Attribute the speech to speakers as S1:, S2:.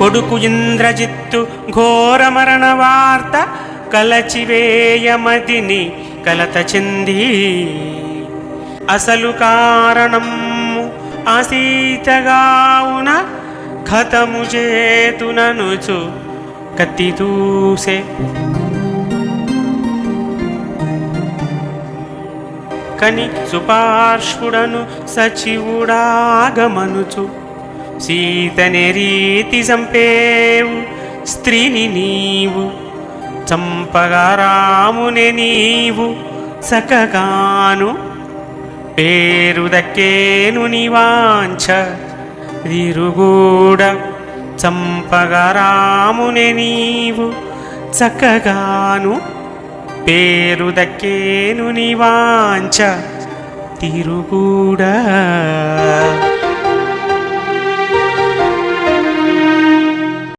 S1: కొడుకు ఇంద్రజిత్తు ఘోరమరణ వార్త కలచివేయమదిని కలత చెంది. అసలు కారణము ఆసీతగావున కథము చేతుననుచు కత్తి దూసే కని సుపార్శ్వుడను సచివుడాగమనుచు సీతని రీతి చంపేవు స్త్రీని నీవు చంపగా రాముని నీవు సకగాను పేరు దక్కేను నివాంఛ తిరుగుడ చంపగా రాముని నీవు చక్కగాను పేరు దక్కేను నివాంఛ తిరుగుడా